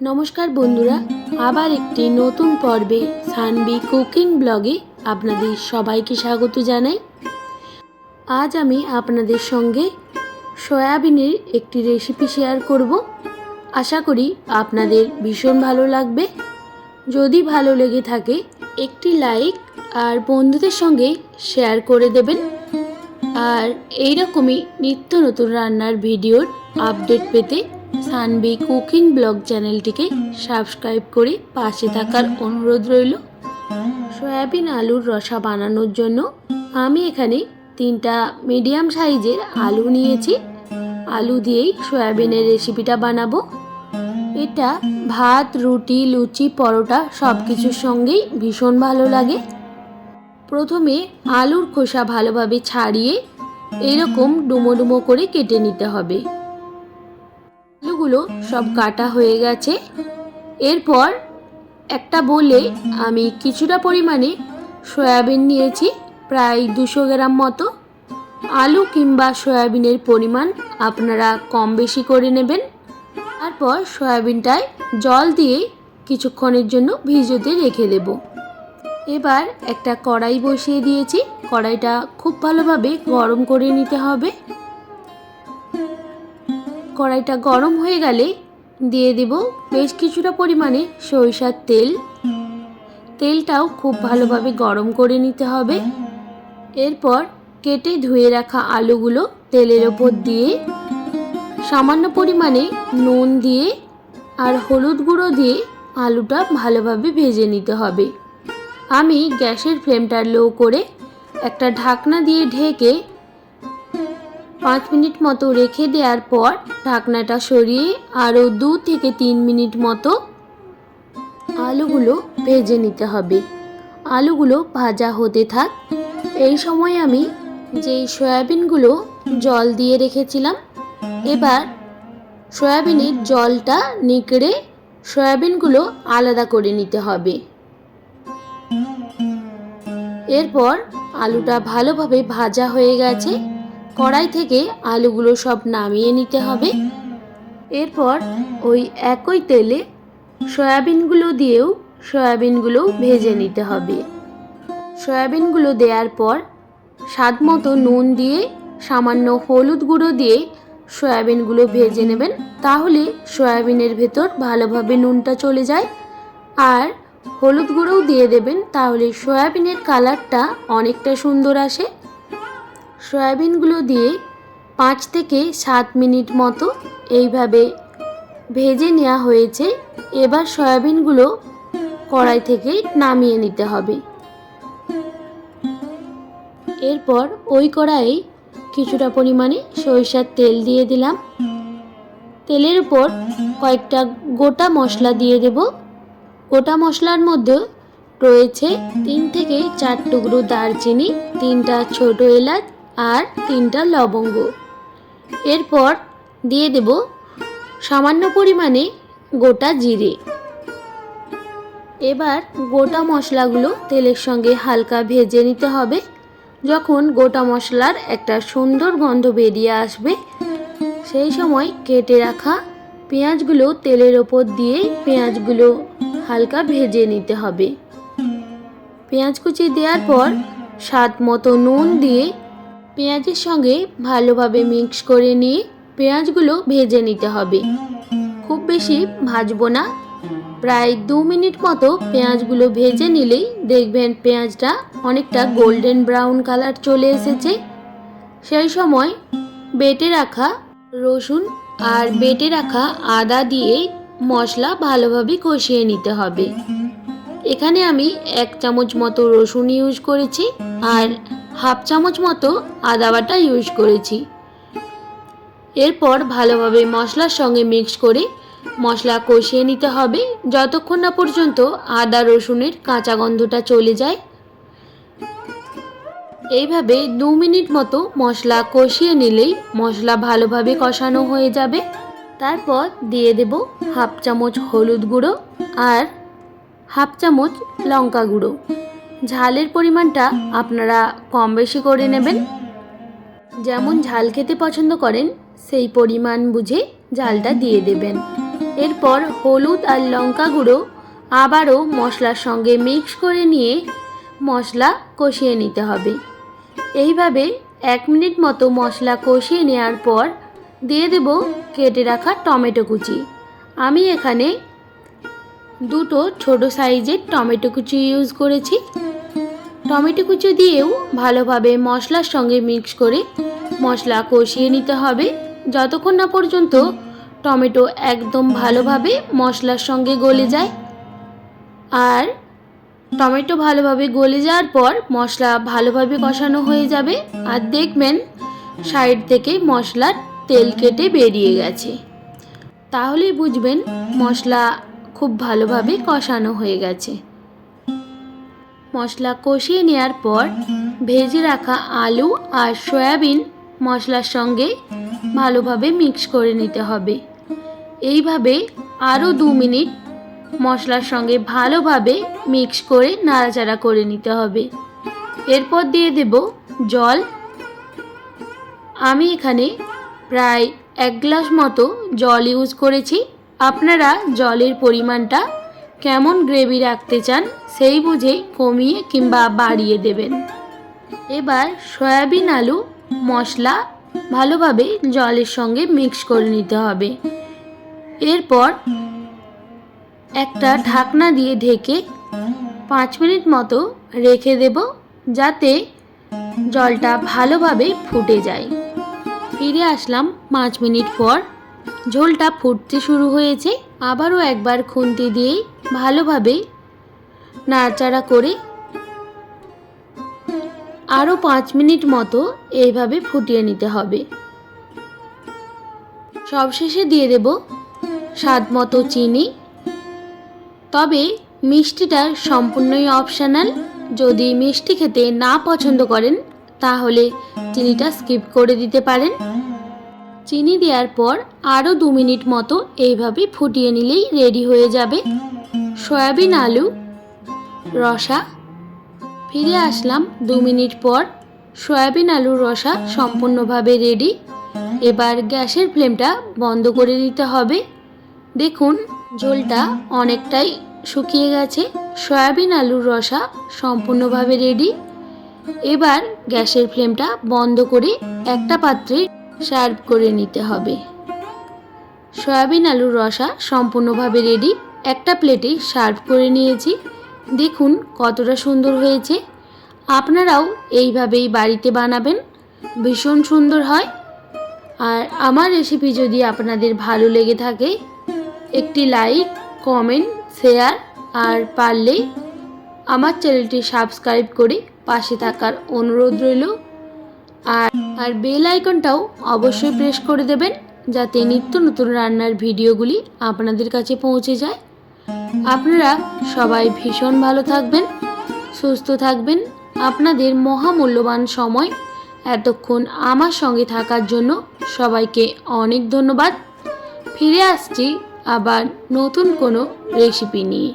নমস্কার বন্ধুরা, আবার একটি নতুন পর্বে সানবি কুকিং ব্লগে আপনাদের সবাইকে স্বাগত জানাই। আজ আমি আপনাদের সঙ্গে সয়াবিনের একটি রেসিপি শেয়ার করব। আশা করি আপনাদের ভীষণ ভালো লাগবে। যদি ভালো লেগে থাকে, একটি লাইক আর বন্ধুদের সঙ্গে শেয়ার করে দেবেন। আর এইরকমই নিত্য নতুন রান্নার ভিডিওর আপডেট পেতে সানবি কুকিং ব্লগ চ্যানেলটিকে সাবস্ক্রাইব করে পাশে থাকার অনুরোধ রইল। সয়াবিন আলুর রসা বানানোর জন্য আমি এখানে তিনটা মিডিয়াম সাইজের আলু নিয়েছি। আলু দিয়েই সয়াবিনের রেসিপিটা বানাবো। এটা ভাত, রুটি, লুচি, পরোটা সব কিছুর সঙ্গেই ভীষণ ভালো লাগে। প্রথমে আলুর খোসা ভালোভাবে ছাড়িয়ে এরকম ডুমো ডুমো করে কেটে নিতে হবে। আলুগুলো সব কাটা হয়ে গেছে। এরপর একটা বলে আমি কিছুটা পরিমাণে সয়াবিন নিয়েছি, প্রায় দুশো গ্রাম মতো। আলু কিংবা সয়াবিনের পরিমাণ আপনারা কম বেশি করে নেবেন। তারপর সয়াবিনটায় জল দিয়ে কিছুক্ষণের জন্য ভিজোতে রেখে দেব। এবার একটা কড়াই বসিয়ে দিয়েছি। কড়াইটা খুব ভালোভাবে গরম করে নিতে হবে। কড়াইটা গরম হয়ে গেলে দিয়ে দেব বেশ কিছুটা পরিমাণে সরিষার তেল। তেলটাও খুব ভালোভাবে গরম করে নিতে হবে। এরপর কেটে ধুয়ে রাখা আলুগুলো তেলের ওপর দিয়ে, সামান্য পরিমাণে নুন দিয়ে আর হলুদ গুঁড়ো দিয়ে আলুটা ভালোভাবে ভেজে নিতে হবে। আমি গ্যাসের ফ্লেমটা লো করে একটা ঢাকনা দিয়ে ঢেকে পাঁচ মিনিট মতো রেখে দেওয়ার পর ঢাকনাটা সরিয়ে আরও দু থেকে তিন মিনিট মতো আলুগুলো ভেজে নিতে হবে। আলুগুলো ভাজা হতে থাক। এই সময় আমি যেই সয়াবিনগুলো জল দিয়ে রেখেছিলাম, এবার সয়াবিনের জলটা নিকড়ে সয়াবিনগুলো আলাদা করে নিতে হবে। এরপর আলুটা ভালোভাবে ভাজা হয়ে গেছে। কড়াই থেকে আলুগুলো সব নামিয়ে নিতে হবে। এরপর ওই একই তেলে সয়াবিনগুলো দিয়েও সয়াবিনগুলো ভেজে নিতে হবে। সয়াবিনগুলো দেওয়ার পর স্বাদ মতো নুন দিয়ে, সামান্য হলুদ গুঁড়ো দিয়ে সয়াবিনগুলো ভেজে নেবেন। তাহলে সয়াবিনের ভেতর ভালোভাবে নুনটা চলে যায়। আর হলুদ গুঁড়োও দিয়ে দেবেন, তাহলে সয়াবিনের কালারটা অনেকটা সুন্দর আসে। সয়াবিনগুলো দিয়ে পাঁচ থেকে সাত মিনিট মতো এইভাবে ভেজে নেওয়া হয়েছে। এবার সয়াবিনগুলো কড়াই থেকে নামিয়ে নিতে হবে। এরপর ওই কড়াইয়ে কিছুটা পরিমাণে সরিষার তেল দিয়ে দিলাম। তেলের উপর কয়েকটা গোটা মশলা দিয়ে দেব। গোটা মশলার মধ্যে রয়েছে তিন থেকে চার টুকরো দারচিনি, তিনটা ছোট এলাচ আর তিনটা লবঙ্গ। এরপর দিয়ে দেব সামান্য পরিমাণে গোটা জিরে। এবার গোটা মশলাগুলো তেলের সঙ্গে হালকা ভেজে নিতে হবে। যখন গোটা মশলার একটা সুন্দর গন্ধ বেরিয়ে আসবে, সেই সময় কেটে রাখা পেঁয়াজগুলো তেলের ওপর দিয়ে পেঁয়াজগুলো হালকা ভেজে নিতে হবে। পেঁয়াজ কুচি দেওয়ার পর স্বাদ মতো নুন দিয়ে পেঁয়াজের সঙ্গে ভালোভাবে মিক্স করে নিয়ে পেঁয়াজগুলো ভেজে নিতে হবে। খুব বেশি ভাজবো না। প্রায় দু মিনিট মতো পেঁয়াজগুলো ভেজে নিলেই দেখবেন পেঁয়াজটা অনেকটা গোল্ডেন ব্রাউন কালার চলে এসেছে। সেই সময় বেটে রাখা রসুন আর বেটে রাখা আদা দিয়ে মশলা ভালোভাবে কষিয়ে নিতে হবে। এখানে আমি এক চামচ মতো রসুন ইউজ করেছি আর হাফ চামচ মতো আদা বাটা ইউজ করেছি। এরপর ভালোভাবে মশলার সঙ্গে মিক্স করে মশলা কষিয়ে নিতে হবে। যতক্ষণ না পর্যন্ত আদা রসুনের কাঁচা গন্ধটা চলে যায়। এইভাবে দু মিনিট মতো মশলা কষিয়ে নিলেই মশলা ভালোভাবে কষানো হয়ে যাবে। তারপর দিয়ে দেব হাফ চামচ হলুদ গুঁড়ো আর হাফ চামচ লঙ্কা গুঁড়ো। ঝালের পরিমাণটা আপনারা কম বেশি করে নেবেন। যেমন ঝাল খেতে পছন্দ করেন, সেই পরিমাণ বুঝে ঝালটা দিয়ে দেবেন। এরপর হলুদ আর লঙ্কা গুঁড়ো আবারও মশলার সঙ্গে মিক্স করে নিয়ে মশলা কষিয়ে নিতে হবে। এইভাবে এক মিনিট মতো মশলা কষিয়ে নেওয়ার পর দিয়ে দেব কেটে রাখা টমেটো কুচি। আমি এখানে দুটো ছোট সাইজের টমেটো কুচি ইউজ করেছি। টমেটো কুচি দিয়েও ভালোভাবে মশলার সঙ্গে মিক্স করে মশলা কষিয়ে নিতে হবে। যতক্ষণ না পর্যন্ত টমেটো একদম ভালোভাবে মশলার সঙ্গে গলে যায়। আর টমেটো ভালোভাবে গলে যাওয়ার পর মশলা ভালোভাবে কষানো হয়ে যাবে। আর দেখবেন সাইড থেকে মশলার তেল কেটে বেরিয়ে গেছে। তাহলেই বুঝবেন মশলা খুব ভালোভাবে কষানো হয়ে গেছে। মশলা কষিয়ে নেওয়ার পর ভেজে রাখা আলু আর সয়াবিন মশলার সঙ্গে ভালোভাবে মিক্স করে নিতে হবে। এইভাবে আরও দু মিনিট মশলার সঙ্গে ভালোভাবে মিক্স করে নাড়াচাড়া করে নিতে হবে। এরপর দিয়ে দেব জল। আমি এখানে প্রায় এক গ্লাস মতো জল ইউজ করেছি। আপনারা জলের পরিমাণটা কেমন গ্রেভি রাখতে চান সেই বুঝে কমিয়ে কিংবা বাড়িয়ে দেবেন। এবার সয়াবিন আলু, মশলা ভালোভাবে জলের সঙ্গে মিক্স করে নিতে হবে। এরপর একটা ঢাকনা দিয়ে ঢেকে পাঁচ মিনিট মতো রেখে দেব যাতে জলটা ভালোভাবে ফুটে যায়। ফিরে আসলাম পাঁচ মিনিট পর। ঝোলটা ফুটতে শুরু হয়েছে, আবারও একবার খুন্তি দিয়ে ভালোভাবে নাড়াচাড়া করে আরও পাঁচ মিনিট মতো এইভাবে ফুটিয়ে নিতে হবে। সবশেষে দিয়ে দেব স্বাদ মতো চিনি। তবে মিষ্টিটা সম্পূর্ণই অপশনাল। যদি মিষ্টি খেতে না পছন্দ করেন, তাহলে চিনিটা স্কিপ করে দিতে পারেন। চিনি দেওয়ার পর আরও দু মিনিট মতো এইভাবে ফুটিয়ে নিলেই রেডি হয়ে যাবে। সয়াবিন আলু, রসা। ফিরে আসলাম দু মিনিট পর সয়াবিন আলুর রসা সম্পূর্ণভাবে রেডি। এবার গ্যাসের ফ্লেমটা বন্ধ করে দিতে হবে। দেখুন, ঝোলটা অনেকটাই শুকিয়ে গেছে। সয়াবিন আলুর রসা সম্পূর্ণভাবে রেডি। এবার গ্যাসের ফ্লেমটা বন্ধ করে একটা পাত্রে সার্ভ করে নিতে হবে। সয়াবিন আলুর রসা সম্পূর্ণভাবে রেডি একটা প্লেটে সার্ভ করে নিয়েছি। দেখুন কতটা সুন্দর হয়েছে। আপনারাও এইভাবেই বাড়িতে বানাবেন। ভীষণ সুন্দর হয়। আর আমার রেসিপি যদি আপনাদের ভালো লেগে থাকে, একটি লাইক কমেন্ট শেয়ার আর পারলে আমার চ্যানেলটি সাবস্ক্রাইব করে পাশে থাকার অনুরোধ রইল। আর আর বেল আইকনটাও অবশ্যই প্রেস করে দেবেন যাতে নিত্য নতুন রান্নার ভিডিওগুলি আপনাদের কাছে পৌঁছে যায়। আপনারা সবাই ভীষণ ভালো থাকবেন, সুস্থ থাকবেন। আপনাদের মহামূল্যবান সময় এতক্ষণ আমার সঙ্গে থাকার জন্য সবাইকে অনেক ধন্যবাদ। ফিরে আসছি আবার নতুন কোনো রেসিপি নিয়ে।